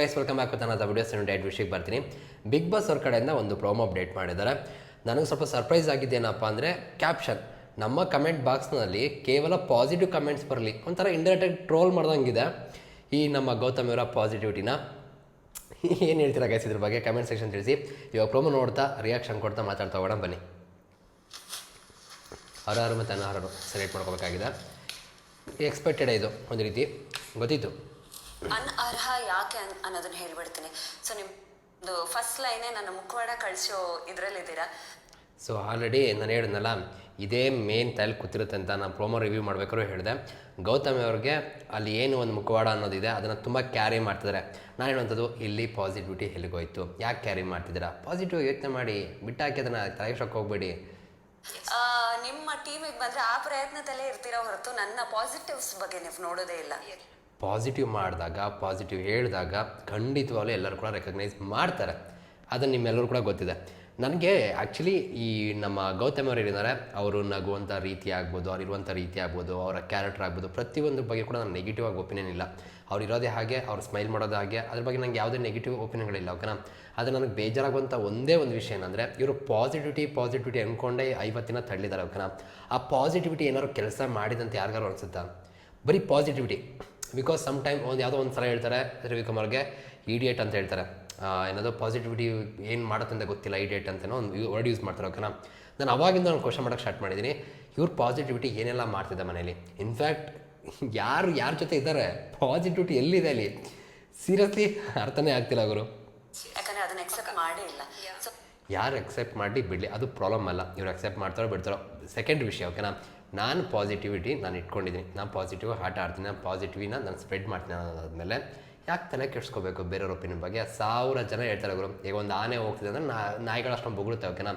Guys welcome back ನನ್ನ videos date ವಿಷಯಕ್ಕೆ ಬರ್ತೀನಿ. ಬಿಗ್ ಬಾಸ್ ಅವ್ರ ಕಡೆಯಿಂದ ಒಂದು ಪ್ರೋಮೋ ಅಪ್ಡೇಟ್ ಮಾಡಿದ್ದಾರೆ. ನನಗೆ ಸ್ವಲ್ಪ ಸರ್ಪ್ರೈಸ್ ಆಗಿದ್ದೇನಪ್ಪ ಅಂದರೆ ಕ್ಯಾಪ್ಷನ್ ನಮ್ಮ ಕಮೆಂಟ್ ಬಾಕ್ಸ್ನಲ್ಲಿ ಕೇವಲ ಪಾಸಿಟಿವ್ ಕಮೆಂಟ್ಸ್ ಬರಲಿ. ಒಂಥರ ಇಂಡೈರೆಕ್ಟಾಗಿ ಟ್ರೋಲ್ ಮಾಡ್ದಂಗಿದೆ. ಈ ನಮ್ಮ ಗೌತಮ್ ಇವರ ಪಾಸಿಟಿವಿಟಿನ ಏನು ಹೇಳ್ತೀರಾ ಗೈಸ್ ಇದ್ರ ಬಗ್ಗೆ? ಕಮೆಂಟ್ ಸೆಕ್ಷನ್ ತಿಳಿಸಿ. ಇವಾಗ ಪ್ರೋಮೋ ನೋಡ್ತಾ ರಿಯಾಕ್ಷನ್ ಕೊಡ್ತಾ ಮಾತಾಡ್ತಾ ಹೋಗೋಣ. ಬನ್ನಿ. ಅವರಾರು ಮತ್ತು ಅನರ್ಹರು ಸೆಲೆಕ್ಟ್ ಮಾಡ್ಕೋಬೇಕಾಗಿದೆ. ಎಕ್ಸ್ಪೆಕ್ಟೆಡ್ ಇದು, ಒಂದು ರೀತಿ. ಗೊತ್ತಿತ್ತು. ಅನರ್ಹ ಯಾಕೆ ಅನ್ ಅನ್ನೋದನ್ನ ಹೇಳ್ಬಿಡ್ತೀನಿ. ಸೊ ನಿಮ್ದು ಫಸ್ಟ್ ಲೈನೇ ನನ್ನ ಮುಖವಾಡ ಕಳಿಸೋ ಇದರಲ್ಲಿದ್ದೀರಾ? ಸೊ ಆಲ್ರೆಡಿ ನಾನು ಹೇಳಿದ್ನಲ್ಲ ಇದೇ ಮೇನ್ ತಲೆ ಕೂತಿರುತ್ತೆ ಅಂತ ನಾನು ಪ್ರೋಮೋ ರಿವ್ಯೂ ಮಾಡಬೇಕಾದ್ರೂ ಹೇಳಿದೆ. ಗೌತಮಿ ಅವ್ರಿಗೆ ಅಲ್ಲಿ ಏನು ಒಂದು ಮುಖವಾಡ ಅನ್ನೋದಿದೆ ಅದನ್ನು ತುಂಬ ಕ್ಯಾರಿ ಮಾಡ್ತಿದ್ದಾರೆ ನಾನು ಹೇಳುವಂಥದ್ದು ಇಲ್ಲಿ ಪಾಸಿಟಿವಿಟಿ ಎಲ್ಲಿಗೋಯ್ತು ಯಾಕೆ ಕ್ಯಾರಿ ಮಾಡ್ತಿದ್ದೀರಾ? ಪಾಸಿಟಿವ್ ಯೋಚನೆ ಮಾಡಿ ಬಿಟ್ಟಾಕಿ ಅದನ್ನು ತಲೆಗೆ ಹೋಗಬೇಡಿ. ನಿಮ್ಮ ಟೀಮಿಗೆ ಬಂದರೆ ಆ ಪ್ರಯತ್ನದಲ್ಲೇ ಇರ್ತೀರಾ ಹೊರತು? ನನ್ನ ಪಾಸಿಟಿವ್ಸ್ ಬಗ್ಗೆ ನೀವು ನೋಡೋದೇ ಇಲ್ಲ. ಪಾಸಿಟಿವ್ ಮಾಡಿದಾಗ ಪಾಸಿಟಿವ್ ಹೇಳಿದಾಗ ಖಂಡಿತವಾಗ್ಲೂ ಎಲ್ಲರೂ ಕೂಡ ರೆಕಗ್ನೈಸ್ ಮಾಡ್ತಾರೆ. ಅದು ನಿಮ್ಮೆಲ್ಲರೂ ಕೂಡ ಗೊತ್ತಿದೆ. ನನಗೆ ಆ್ಯಕ್ಚುಲಿ ಈ ನಮ್ಮ ಗೌತಮ್ ಅವರು ಏನಿದ್ದಾರೆ ಅವರು ನಗುವಂಥ ರೀತಿ ಆಗ್ಬೋದು, ಅವ್ರು ಇರುವಂಥ ರೀತಿ ಆಗ್ಬೋದು, ಅವರ ಕ್ಯಾರೆಕ್ಟರ್ ಆಗ್ಬೋದು ಪ್ರತಿಯೊಂದು ಬಗ್ಗೆ ಕೂಡ ನಾನು ನೆಗೆಟಿವ್ ಆಗಿ ಒಪಿನಿಯನ್ ಇಲ್ಲ. ಅವ್ರು ಇರೋದೇ ಹಾಗೆ, ಅವ್ರು ಸ್ಮೈಲ್ ಮಾಡೋದು ಹಾಗೆ, ಅದ್ರ ಬಗ್ಗೆ ನನಗೆ ಯಾವುದೇ ನೆಗೆಟಿವ್ ಒಪಿನಿಯನ್ಗಳಿಲ್ಲ ಓಕೆನಾ ಅದು ನನಗೆ ಬೇಜಾರಾಗುವಂಥ ಒಂದೇ ಒಂದು ವಿಷಯ ಏನಂದರೆ, ಇವರು ಪಾಸಿಟಿವಿಟಿ ಪಾಸಿಟಿವಿಟಿ ಅಂದ್ಕೊಂಡೇ ಐವತ್ತಿನ ತಳ್ಳಿದ್ದಾರೆ ಓಕೆನಾ ಆ ಪಾಸಿಟಿವಿಟಿ ಏನಾದ್ರು ಕೆಲಸ ಮಾಡಿದಂತ ಯಾರಿಗಾರು ಅನಿಸುತ್ತಾ? ಬರೀ ಪಾಸಿಟಿವಿಟಿ ಬಿಕಾಸ್ ಸಮ್ ಟೈಮ್ ಒಂದು ಯಾವುದೋ ಒಂದು ಸಲ ಹೇಳ್ತಾರೆ ರವಿಕುಮಾರ್ಗೆ ಇಡಿಯೇಟ್ ಅಂತ ಹೇಳ್ತಾರೆ. ಏನಾದರೂ ಏನದು ಪಾಸಿಟಿವಿಟಿ ಏನು ಮಾಡುತ್ತೆ ಅಂತ ಗೊತ್ತಿಲ್ಲ ಇಡಿಯೇಟ್ ಅಂತನೋ ಒಂದು ವರ್ಡ್ ಯೂಸ್ ಮಾಡ್ತಾರೆ ಓಕೆನಾ ನಾನು ಅವಾಗಿಂದ ನಾನು ಕ್ವಶನ್ ಮಾಡೋಕ್ಕೆ ಸ್ಟಾರ್ಟ್ ಮಾಡಿದ್ದೀನಿ ಇವ್ರು ಪಾಸಿಟಿವಿಟಿ ಏನೆಲ್ಲ ಮಾಡ್ತಿದ್ದೆ ಮನೇಲಿ? ಇನ್ಫ್ಯಾಕ್ಟ್ ಯಾರು ಯಾರ ಜೊತೆ ಇದ್ದಾರೆ? ಪಾಸಿಟಿವಿಟಿ ಎಲ್ಲಿದೆ ಅಲ್ಲಿ? ಸೀರಿಯಸ್ಲಿ ಅರ್ಥನೇ ಆಗ್ತಿಲ್ಲ ಅವರು ಯಾರು ಅದನ್ನ ಎಕ್ಸೆಪ್ಟ್ ಮಾಡಿ ಬಿಡಲಿ. ಅದು ಪ್ರಾಬ್ಲಮ್ ಅಲ್ಲ. ಇವ್ರು ಎಕ್ಸೆಪ್ಟ್ ಮಾಡ್ತಾರೋ ಬಿಡ್ತಾರೋ. ಸೆಕೆಂಡ್ ವಿಷಯ ಓಕೆನಾ ನಾನು ಪಾಸಿಟಿವಿಟಿ ನಾನು ಇಟ್ಕೊಂಡಿದ್ದೀನಿ. ನಾನು ಪಾಸಿಟಿವ್ ಆಟ ಆಡ್ತೀನಿ, ನಾನು ಪಾಸಿಟಿವಿನ ನಾನು ಸ್ಪ್ರೆಡ್ ಮಾಡ್ತೀನಿ ಅನ್ನೋದಾದಮೇಲೆ ಯಾಕೆ ತಲೆ ಕೆಡ್ಸ್ಕೋಬೇಕು ಬೇರೆಯವ್ರ ಒಪಿನಿಯನ್ ಬಗ್ಗೆ? ಸಾವಿರ ಜನ ಹೇಳ್ತಾರೆ ಗುರು, ಈಗ ಒಂದು ಆನೆ ಹೋಗ್ತಿದೆ ಅಂದರೆ ನಾ ಬೊಗಳುತ್ತೆ ಓಕೆನಾ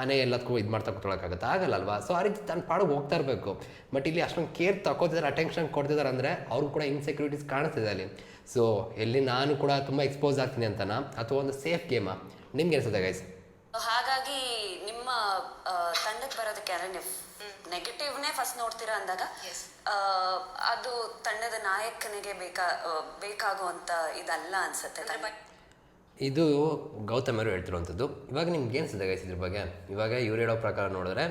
ಆನೆ ಎಲ್ಲದಕ್ಕೂ ಇದು ಮಾಡ್ತಾ ಕೂತ್ಕೊಳ್ಳೋಕ್ಕಾಗುತ್ತೆ ಆಗಲ್ಲ ಅಲ್ವಾ ಸೊ ಆ ರೀತಿ ತನ್ನ ಪಾಡಿಗೆ ಹೋಗ್ತಾ ಇರಬೇಕು. ಬಟ್ ಇಲ್ಲಿ ಅಷ್ಟೊಂದು ಕೇರ್ ತಗೋತಿದ್ದಾರೆ ಅಟೆನ್ಷನ್ ಕೊಡ್ತಿದ್ದಾರೆ ಅಂದರೆ ಅವ್ರು ಕೂಡ ಇನ್ಸೆಕ್ಯೂರಿಟೀಸ್ ಕಾಣಿಸ್ತಿದೆ ಅಲ್ಲಿ. ಸೊ ಎಲ್ಲಿ ನಾನು ಕೂಡ ತುಂಬ ಎಕ್ಸ್ಪೋಸ್ ಆಗ್ತೀನಿ ಅಂತನಾ? ಅಥವಾ ಒಂದು ಸೇಫ್ ಗೇಮಾ ನಿಮ್ಗೆ ಅನಿಸುತ್ತೆ ಗೈಸ್ ಹಾಗಾಗಿ ನಿಮ್ಮ ತಂಡಕ್ಕೆ ಬರೋದಕ್ಕೆ ನೆಗೆಟಿವ್ನೇ ಫಸ್ಟ್ ನೋಡ್ತೀರಾ ಅಂದಾಗ ಅದು ತಂಡದ ನಾಯಕನಿಗೆ ಬೇಕಾ ಬೇಕಾಗುವಂಥ ಬೇಕಾಗುವಂತ ಇದಲ್ಲ ಅನ್ಸುತ್ತೆ? ಇದು ಗೌತಮರು ಅವರು ಹೇಳ್ತಿರುವಂಥದ್ದು. ಇವಾಗ ನಿಮ್ಗೆ ಏನು ಗೈಸ್ ಇದ್ರ ಬಗ್ಗೆ? ಇವಾಗ ಇವ್ರು ಹೇಳೋ ಪ್ರಕಾರ ನೋಡಿದ್ರೆ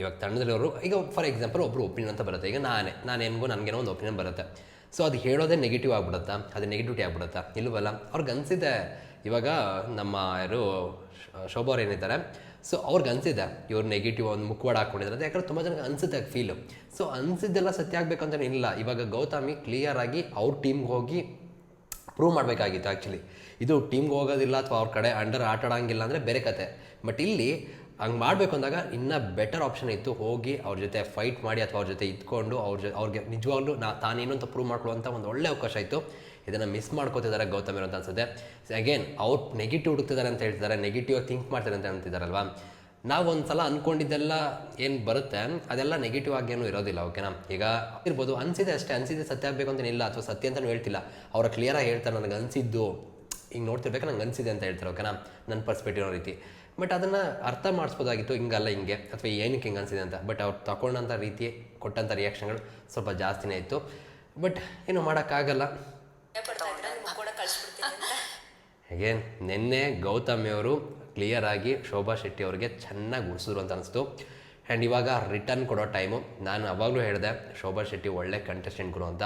ಇವಾಗ ತಂಡದಲ್ಲಿರೋರು ಈಗ ಫಾರ್ ಎಕ್ಸಾಂಪಲ್ ಒಬ್ಬರು ಒಪಿನಿಯನ್ ಅಂತ ಬರುತ್ತೆ. ಈಗ ನಾನೇ ನಾನು ಏನ್ಗೋ ನನಗೇನೋ ಒಂದು ಒಪಿನಿಯನ್ ಬರುತ್ತೆ. ಸೊ ಅದು ಹೇಳೋದೇ ನೆಗೆಟಿವ್ ಆಗಿಬಿಡುತ್ತಾ? ಅದು ನೆಗೆಟಿವಿಟಿ ಆಗಿಬಿಡುತ್ತಾ? ಇಲ್ವಲ್ಲ? ಅವ್ರಿಗೆ ಅನಿಸಿದೆ ಇವಾಗ ನಮ್ಮ ಯಾರು ಶೋಭಾ ಅವ್ರು ಏನಿದ್ದಾರೆ ಸೊ ಅವ್ರಿಗೆ ಅನಿಸಿದೆ, ಇವ್ರು ನೆಗೆಟಿವ್ ಒಂದು ಮುಖವಾಡ ಹಾಕ್ಕೊಂಡಿದ್ದಾರೆ ಅಂತ ಯಾಕಂದ್ರೆ ತುಂಬ ಜನಕ್ಕೆ ಅನಿಸುತ್ತೆ ಫೀಲು ಸೊ ಅನಿಸಿದ್ದೆಲ್ಲ ಸತ್ಯ ಆಗಬೇಕಂತ ಇಲ್ಲ. ಇವಾಗ ಗೌತಮಿ ಕ್ಲಿಯರ್ ಆಗಿ ಅವ್ರ ಟೀಮ್ಗೆ ಹೋಗಿ ಪ್ರೂವ್ ಮಾಡಬೇಕಾಗಿತ್ತು ಆ್ಯಕ್ಚುಲಿ ಇದು ಟೀಮ್ಗೆ ಹೋಗೋದಿಲ್ಲ ಅಥವಾ ಅವ್ರ ಕಡೆ ಅಂಡರ್ ಆಟ ಆಡೋಂಗಿಲ್ಲ ಅಂದರೆ ಬೇರೆ ಕತೆ. ಬಟ್ ಇಲ್ಲಿ ಹಂಗೆ ಮಾಡಬೇಕು ಅಂದಾಗ ಇನ್ನೂ ಬೆಟರ್ ಆಪ್ಷನ್ ಇತ್ತು ಹೋಗಿ ಅವ್ರ ಜೊತೆ ಫೈಟ್ ಮಾಡಿ ಅಥವಾ ಅವ್ರ ಜೊತೆ ಇದ್ಕೊಂಡು ಅವ್ರ ಜೊತೆ ಅವ್ರಿಗೆ ನಿಜವಾಗ್ಲೂ ನಾ ತಾನೇನು ಅಂತ ಪ್ರೂವ್ ಮಾಡ್ಕೊಳ್ಳುವಂಥ ಒಂದು ಒಳ್ಳೆ ಅವಕಾಶ ಇತ್ತು. ಇದನ್ನು ಮಿಸ್ ಮಾಡ್ಕೋತಿದ್ದಾರೆ ಗೌತಮ್ ಅಂತ ಅನ್ಸುತ್ತೆ. ಅಗೇನ್ ಅವ್ರು ನೆಗೆಟಿವ್ ಹುಡುಕ್ತಿದ್ದಾರೆ ಅಂತ ಹೇಳ್ತಿದ್ದಾರೆ ನೆಗೆಟಿವ್ ಥಿಂಕ್ ಮಾಡ್ತಾರೆ ಅಂತ ಅಂತಿದ್ದಾರಲ್ವಾ ನಾವು ಒಂದು ಸಲ ಅಂದ್ಕೊಂಡಿದ್ದೆಲ್ಲ ಏನು ಬರುತ್ತೆ, ಅದೆಲ್ಲ ನೆಗೆಟಿವ್ ಆಗೇನು ಇರೋದಿಲ್ಲ ಓಕೆನಾ ಈಗ ಇರ್ಬೋದು, ಅನಿಸಿದೆ ಅಷ್ಟೇ, ಅನಿಸಿದೆ ಸತ್ಯ ಆಗಬೇಕು ಅಂತೇನಿಲ್ಲ ಅಥವಾ ಸತ್ಯ ಅಂತಲೂ ಹೇಳ್ತಿಲ್ಲ. ಅವರ ಕ್ಲಿಯರಾಗಿ ಹೇಳ್ತಾರೆ, ನನಗೆ ಅನಿಸಿದ್ದು. ಹಿಂಗೆ ನೋಡ್ತಿರ್ಬೇಕು, ನಂಗೆ ಅನಿಸಿದೆ ಅಂತ ಹೇಳ್ತಾರೆ ಓಕೆನಾ ನನ್ನ ಪರ್ಸ್ಪೆಕ್ಟಿವ್ ರೀತಿ. ಬಟ್ ಅದನ್ನು ಅರ್ಥ ಮಾಡಿಸ್ಬೋದಾಗಿತ್ತು, ಹಿಂಗಲ್ಲ ಹಿಂಗೆ, ಅಥವಾ ಏನಕ್ಕೆ ಹಿಂಗೆ ಅನಿಸಿದೆ ಅಂತ. ಬಟ್ ಅವ್ರು ತಗೊಂಡಂಥ ರೀತಿ ಕೊಟ್ಟಂಥ ರಿಯಾಕ್ಷನ್ಗಳು ಸ್ವಲ್ಪ ಜಾಸ್ತಿನೇ ಇತ್ತು. ಬಟ್ ಏನು ಮಾಡೋಕ್ಕಾಗಲ್ಲ. ಅಗೇನ್ ನಿನ್ನೆ ಗೌತಮಿ ಅವರು ಕ್ಲಿಯರ್ ಆಗಿ ಶೋಭಾ ಶೆಟ್ಟಿ ಅವರಿಗೆ ಚೆನ್ನಾಗಿ ಉಳಿಸಿದ್ರು ಅಂತ ಅನಿಸ್ತು. ಆ್ಯಂಡ್ ಇವಾಗ ರಿಟರ್ನ್ ಕೊಡೋ ಟೈಮು ನಾನು ಅವಾಗಲೂ ಹೇಳಿದೆ, ಶೋಭಾ ಶೆಟ್ಟಿ ಒಳ್ಳೆ ಕಂಟೆಸ್ಟೆಂಟ್ ಗುರು ಅಂತ.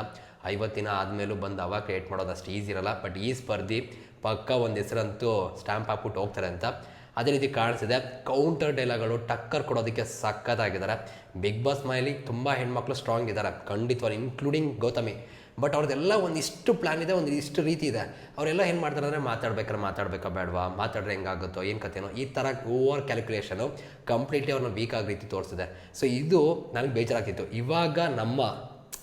ಐವತ್ತಿನ ಆದಮೇಲೂ ಬಂದು ಅವಾಗ ಕ್ರಿಯೇಟ್ ಮಾಡೋದು ಅಷ್ಟು ಈಸಿ ಇರಲ್ಲ. ಬಟ್ ಈ ಸ್ಪರ್ಧಿ ಪಕ್ಕ ಒಂದು ಹೆಸರಂತೂ ಸ್ಟ್ಯಾಂಪ್ ಹಾಕ್ಬಿಟ್ಟು ಹೋಗ್ತಾರೆ ಅಂತ. ಅದೇ ರೀತಿ ಕಾಣಿಸಿದೆ ಕೌಂಟರ್ ಡೈಲಾಗ್ಗಳು ಟಕ್ಕರ್ ಕೊಡೋದಕ್ಕೆ ಸಖತ್ತಾಗಿದ್ದಾರೆ. ಬಿಗ್ ಬಾಸ್ ಮನೆಯಲ್ಲಿ ತುಂಬ ಹೆಣ್ಮಕ್ಳು ಸ್ಟ್ರಾಂಗ್ ಇದ್ದಾರೆ. ಖಂಡಿತವಾಗಿ ಇನ್ಕ್ಲೂಡಿಂಗ್ ಗೌತಮಿ. ಬಟ್ ಅವ್ರದ್ದೆಲ್ಲ ಒಂದಿಷ್ಟು ಪ್ಲ್ಯಾನ್ ಇದೆ ಒಂದು ಇಷ್ಟು ರೀತಿ ಇದೆ. ಅವರೆಲ್ಲ ಏನು ಮಾಡ್ತಾರೆ ಅಂದರೆ ಮಾತಾಡ್ಬೇಕಾರೆ ಮಾತಾಡ್ಬೇಕಾ ಬೇಡವಾ? ಮಾತಾಡ್ರೆ ಹೆಂಗಾಗುತ್ತೋ? ಏನು ಕಥೆನೋ? ಈ ಥರ ಓವರ್ ಕ್ಯಾಲ್ಕುಲೇಷನು ಕಂಪ್ಲೀಟ್ಲಿ ಅವ್ರನ್ನ ವೀಕ್ ಆಗಿ ರೀತಿ ತೋರಿಸಿದೆ. ಸೊ ಇದು ನನಗೆ ಬೇಜಾರಾಗ್ತಿತ್ತು. ಇವಾಗ ನಮ್ಮ,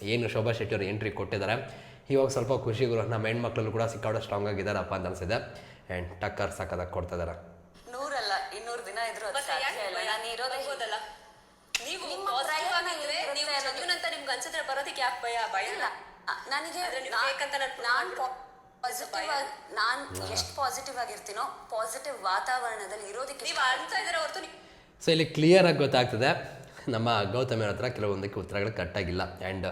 ಏನು ಶೋಭಾ ಶೆಟ್ಟಿ ಅವರು ಎಂಟ್ರಿ ಕೊಟ್ಟಿದ್ದಾರೆ. ಇವಾಗ ಸ್ವಲ್ಪ ಖುಷಿಗಳು ನಮ್ಮ ಹೆಣ್ಮಕ್ಳಲ್ಲೂ ಕೂಡ ಸಿಕ್ಕಾಡೋ ಸ್ಟ್ರಾಂಗ್ ಆಗಿದ್ದಾರಪ್ಪ ಅಂತ ಅನಿಸಿದೆ. ಆ್ಯಂಡ್ ಟಕ್ಕರ್ ಸಕ್ಕದಾಗಿ ಕೊಡ್ತಾ ಇದ್ದಾರೆ. ಸಾಧ್ಯ ಇಲ್ಲ ನಾನು ಇರೋದೇ ನೀವು ನಿಮ್ಮ ಪಾಸಿಟಿವ್ ಪ್ರಯತ್ನ ಆಗಿದ್ರೆ ಇರುತ್ತೆ ನೀವು ಅನ್ನೋದು- ಅಂತ ನಿಮ್ಗೆ ಅನ್ಸಿದ್ರೆ ಬರೋದಕ್ಕೆ ಯಾಕೆ ಭಯ? ಭಯ ಇಲ್ಲ. ಅ, ನನಗೆ ಆದ್ರೆ ನೀವು ನಾನ್- ಬೇಕಂತ ನಾನು prove ನಾನ್. ಪಾಸಿಟಿವ್ ಆಗಿ ನಾನು ಎಷ್ಟು ಪಾಸಿಟಿವ್ ಆಗಿರ್ತೀನೋ ಪಾಸಿಟಿವ್ ವಾತಾವರಣದಲ್ಲಿ ಇರೋದಕ್ಕೆ ನೀವು ಅಳ್ತಾ ಇದ್ರೆ ಹೊರತು ಸೊ ಇಲ್ಲಿ ಕ್ಲಿಯರಾಗಿ ಗೊತ್ತಾಗ್ತದೆ. ನಮ್ಮ ಗೌತಮಿ ಹತ್ರ ಕೆಲವೊಂದಕ್ಕೆ ಉತ್ತರಗಳು ಕಟ್ಟಾಗಿಲ್ಲ ಆ್ಯಂಡ್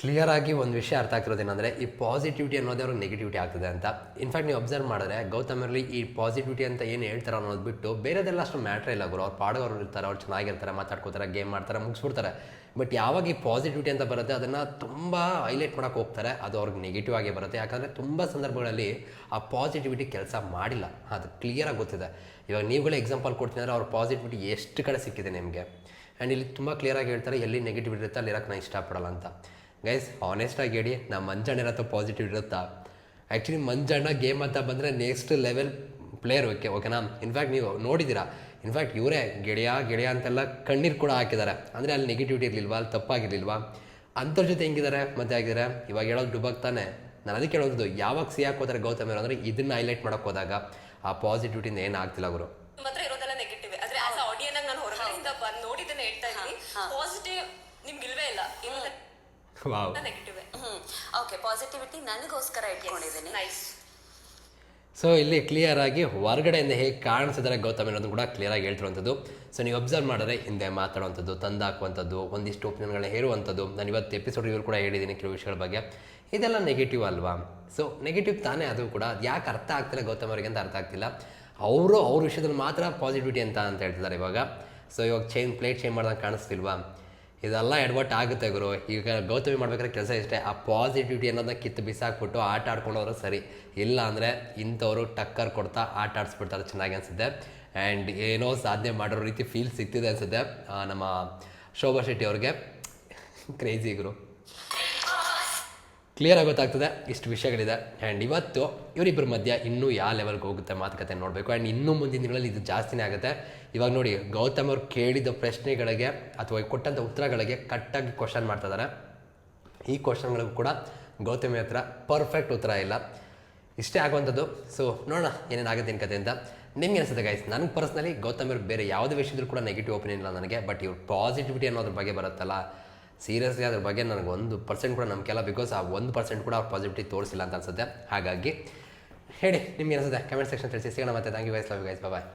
ಕ್ಲಿಯರ್ ಆಗಿ ಒಂದು ವಿಷಯ ಅರ್ಥ ಆಗ್ತಿರೋದೇನೆಂದರೆ ಈ ಪಾಸಿಟಿವಿಟಿ ಅನ್ನೋದೇ ಅವ್ರಿಗೆ ನೆಗೆಟಿವಿಟಿ ಆಗ್ತದೆ ಅಂತ. ಇನ್ಫ್ಯಾಕ್ಟ್ ನೀವು ಅಬ್ಸರ್ವ್ ಮಾಡಿದ್ರೆ ಗೌತಮರಲ್ಲಿ ಈ ಪಾಸಿಟಿವಿಟಿ ಅಂತ ಏನು ಹೇಳ್ತಾರೆ ಅನ್ನೋದು ಬಿಟ್ಟು ಬೇರೆದೆಲ್ಲ ಅಷ್ಟು ಮ್ಯಾಟ್ರ್ ಇಲ್ಲ ಗುರು. ಅವ್ರು ಪಾಡೋರು ಇರ್ತಾರೆ, ಅವ್ರು ಚೆನ್ನಾಗಿರ್ತಾರೆ, ಮಾತಾಡ್ಕೋತಾರೆ ಗೇಮ್ ಮಾಡ್ತಾರೆ, ಮುಗಿಸ್ಬಿಡ್ತಾರೆ. ಬಟ್ ಯಾವಾಗ ಈ ಪಾಸಿಟಿವಿಟಿ ಅಂತ ಬರುತ್ತೆ, ಅದನ್ನು ತುಂಬ ಹೈಲೈಟ್ ಮಾಡೋಕೆ ಹೋಗ್ತಾರೆ, ಅದು ಅವ್ರಿಗೆ ನೆಗೆಟಿವ್ ಆಗಿ ಬರುತ್ತೆ. ಯಾಕಂದರೆ ತುಂಬ ಸಂದರ್ಭಗಳಲ್ಲಿ ಆ ಪಾಸಿಟಿವಿಟಿ ಕೆಲಸ ಮಾಡಿಲ್ಲ. ಅದು ಕ್ಲಿಯರಾಗಿ ಗೊತ್ತಿದೆ. ಇವಾಗ ನೀವುಗಳೇ ಎಕ್ಸಾಂಪಲ್ ಕೊಡ್ತೀನಿ ಅಂದರೆ ಅವ್ರ ಪಾಸಿಟಿವಿಟಿ ಎಷ್ಟು ಕಡೆ ಸಿಕ್ಕಿದೆ ನಿಮಗೆ. ಆ್ಯಂಡ್ ಇಲ್ಲಿ ತುಂಬ ಕ್ಲಿಯರಾಗಿ ಹೇಳ್ತಾರೆ, ಎಲ್ಲಿ ನೆಗೆಟಿವಿಟಿ ಇರುತ್ತೆ, ಅಲ್ಲಿ ಇರೋಕ್ಕೆ ನಾನು ಇಷ್ಟಪಡಲ್ಲ ಅಂತ. ಗೈಸ್ ಆನೆಸ್ಟಾಗಿ ಹೇಳಿ ನಮ್ಮ ಮಂಜಣ್ಣ ಇರತ್ತೋ ಪಾಸಿಟಿವ್ ಇರುತ್ತಾ? ಆ್ಯಕ್ಚುಲಿ ಮಂಜಣ್ಣ ಗೇಮ್ ಅಂತ ಬಂದರೆ ನೆಕ್ಸ್ಟ್ ಲೆವೆಲ್ ಪ್ಲೇಯರ್ ಓಕೆ ಓಕೆನಾ ಇನ್ಫ್ಯಾಕ್ಟ್ ನೀವು ನೋಡಿದ್ದೀರಾ? ಇನ್ಫ್ಯಾಕ್ಟ್ ಇವರೇ ಗೆಳೆಯ ಗೆಳೆಯ ಅಂತೆಲ್ಲ ಕಣ್ಣೀರು ಕೂಡ ಹಾಕಿದ್ದಾರೆ. ಅಂದರೆ ಅಲ್ಲಿ ನೆಗೆಟಿವಿಟಿ ಇರಲಿಲ್ವಾ? ಅಲ್ಲಿ ತಪ್ಪಾಗಿರ್ಲಿಲ್ವಾ? ಅಂಥವ್ರ ಜೊತೆ ಹೆಂಗಿದ್ದಾರೆ? ಮತ್ತೆ ಆಗಿದ್ದಾರೆ ಇವಾಗ ಹೇಳೋದು ಡುಬಾಗ್ತಾನೆ ನಾನು ಅದಕ್ಕೆ ಹೇಳೋದು ಯಾವಾಗ ಸಿ ಹಾಕೋತಾರೆ ಗೌತಮ್ ಅಂದರೆ ಇದನ್ನು ಹೈಲೈಟ್ ಮಾಡೋಕೆ ಹೋದಾಗ ಆ ಪಾಸಿಟಿವಿಟಿನ ಏನು ಆಗ್ತಿಲ್ಲ ಅವರು ಮಾತ್ರ ಇರೋದೆಲ್ಲ ನೆಗೆಟಿವ್ ಆದ್ರೆ ಆಸ್ ಆಡಿಯನ್ ಆಗಿ ನಾನು ಹೊರಗಡೆಯಿಂದ ಬಂದು ನೋಡಿದ್ದನ್ನ ಹೇಳ್ತಾ ಇದ್ದೀನಿ. ಪಾಸಿಟಿವ್ ನಿಮ್ಗೆ ಇಲ್ವೇ ಇಲ್ಲ. ಇರೋದೆಲ್ಲ ವಾವ್ ನೆಗೆಟಿವ್ ಓಕೆ ಪಾಸಿಟಿವಿಟಿ ನನಗೋಸ್ಕರ ಇಟ್ಕೊಂಡಿದ್ದೀನಿ. ನೈಸ್ ಸೊ ಇಲ್ಲಿ ಕ್ಲಿಯರ್ ಆಗಿ ಹೊರಗಡೆಯಿಂದ ಹೇಗೆ ಕಾಣಿಸಿದರೆ ಗೌತಮ್ ಅನ್ನೋದು ಕೂಡ ಕ್ಲಿಯರ್ ಆಗಿ ಹೇಳ್ತಿರುವಂಥದ್ದು. ಸೊ ನೀವು ಅಬ್ಸರ್ವ್ ಮಾಡಿದ್ರೆ ಹಿಂದೆ ಮಾತಾಡುವಂಥದ್ದು ತಂದಾಕುವಂಥದ್ದು ಒಂದಿಷ್ಟು ಒಪಿನಿಯನ್ಗಳನ್ನ ಹೇರುವಂಥದ್ದು. ನಾನು ಇವತ್ತು ಎಪಿಸೋಡ್ ಇವರು ಕೂಡ ಹೇಳಿದ್ದೀನಿ ಕೆಲವು ವಿಷಯಗಳ ಬಗ್ಗೆ. ಇದೆಲ್ಲ ನೆಗೆಟಿವ್ ಅಲ್ವಾ? ಸೊ ನೆಗೆಟಿವ್ ತಾನೇ ಅದು ಕೂಡ. ಅದು ಯಾಕೆ ಅರ್ಥ ಆಗ್ತಿಲ್ಲ ಗೌತಮ್ ಅವರಿಗೆ ಅಂತ ಅರ್ಥ ಆಗ್ತಿಲ್ಲ. ಅವರು ಅವ್ರ ವಿಷಯದಲ್ಲಿ ಮಾತ್ರ ಪಾಸಿಟಿವಿಟಿ ಅಂತ ಅಂತ ಹೇಳ್ತಿದ್ದಾರೆ ಇವಾಗ. ಸೊ ಇವಾಗ ಚೇಂಜ್ ಪ್ಲೇಟ್ ಚೇಂಜ್ ಮಾಡ್ದಂಗೆ ಕಾಣಿಸ್ತಿಲ್ವಾ? ಇದೆಲ್ಲ ಎಡ್ವರ್ಟ್ ಆಗುತ್ತೆ ಗುರು. ಈಗ ಗೌತಮಿ ಮಾಡ್ಬೇಕಾದ್ರೆ ಕೆಲಸ ಇಷ್ಟೇ. ಆ ಪಾಸಿಟಿವಿಟಿ ಅನ್ನೋದನ್ನ ಕಿತ್ತು ಬಿಸಾಕ್ಬಿಟ್ಟು ಆಟ ಆಡ್ಕೊಂಡವರು ಸರಿ. ಇಲ್ಲ ಅಂದರೆ ಇಂಥವ್ರು ಟಕ್ಕರ್ ಕೊಡ್ತಾ ಆಟ ಆಡಿಸ್ಬಿಡ್ತಾರೆ ಚೆನ್ನಾಗಿ ಅನಿಸುತ್ತೆ. ಆ್ಯಂಡ್ ಏನೋ ಸಾಧನೆ ಮಾಡಿರೋ ರೀತಿ ಫೀಲ್ ಸಿಗ್ತಿದೆ ಅನಿಸುತ್ತೆ. ನಮ್ಮ ಶೋಭಾ ಶೆಟ್ಟಿ ಅವ್ರಿಗೆ. ಕ್ರೇಜಿ ಗುರು. ಕ್ಲಿಯರ್ ಗೊತ್ತಾಗ್ತದೆ. ಇಷ್ಟು ವಿಷಯಗಳಿದೆ. ಆ್ಯಂಡ್ ಇವತ್ತು ಇವರಿಬ್ಬರ ಮಧ್ಯ ಇನ್ನೂ ಯಾವ ಲೆವೆಲ್ಗೆ ಹೋಗುತ್ತೆ ಮಾತುಕತೆ ನೋಡಬೇಕು. ಆ್ಯಂಡ್ ಇನ್ನೂ ಮುಂದಿನ ದಿನಗಳಲ್ಲಿ ಇದು ಜಾಸ್ತಿನೇ ಆಗುತ್ತೆ. ಇವಾಗ ನೋಡಿ, ಗೌತಮ್ ಅವ್ರು ಕೇಳಿದ ಪ್ರಶ್ನೆಗಳಿಗೆ ಅಥವಾ ಕೊಟ್ಟಂಥ ಉತ್ತರಗಳಿಗೆ ಕಟ್ಟಾಗಿ ಕ್ವಶನ್ ಮಾಡ್ತಾ ಇದ್ದಾರೆ ಈ ಕ್ವಶನ್ಗಳಿಗೂ ಕೂಡ ಗೌತಮಿ ಹತ್ರ ಪರ್ಫೆಕ್ಟ್ ಉತ್ತರ ಇಲ್ಲ. ಇಷ್ಟೇ ಆಗುವಂಥದ್ದು. ಸೊ ನೋಡೋಣ ಏನೇನಾಗುತ್ತೆ ಏನು ಕಥೆಯಿಂದ ನಿಮ್ಗೆ ಅನಿಸುತ್ತೆ ಗೈಸ್ ನನಗೆ ಪರ್ಸ್ನಲಿ ಗೌತಮ್ ಅವ್ರು ಬೇರೆ ಯಾವುದೇ ವಿಷಯದಲ್ಲೂ ಕೂಡ ನೆಗೆಟಿವ್ ಒಪಿನಿಯನ್ ಇಲ್ಲ ನನಗೆ ಬಟ್ ಇವ್ರ ಪಾಸಿಟಿವಿಟಿ ಅನ್ನೋದ್ರ ಬಗ್ಗೆ ಬರುತ್ತಲ್ಲ. ಸೀರಿಯಸ್ಲಿ ಅದ್ರ ಬಗ್ಗೆ ನನಗೆ ಒಂದು ಪರ್ಸೆಂಟ್ ಕೂಡ ನಂಬಿಕೆ ಇಲ್ಲ ಬಿಕಾಸ್ ಆ ಒಂದು ಪರ್ಸೆಂಟ್ ಕೂಡ ಅವ್ರ ಪಾಸಿಟಿವಿಟಿ ತೋರಿಸಿಲ್ಲ ಅಂತ ಅನ್ಸುತ್ತೆ. ಹಾಗಾಗಿ ಹೇಳಿ, ನಿಮ್ಗೆ ಅನಿಸುತ್ತೆ? ಕಮೆಂಟ್ ಸೆಕ್ಷನ್ ತಿಳಿಸಿ. ಸಿಗೋಣ ಮತ್ತೆ. Thank you guys love guys bye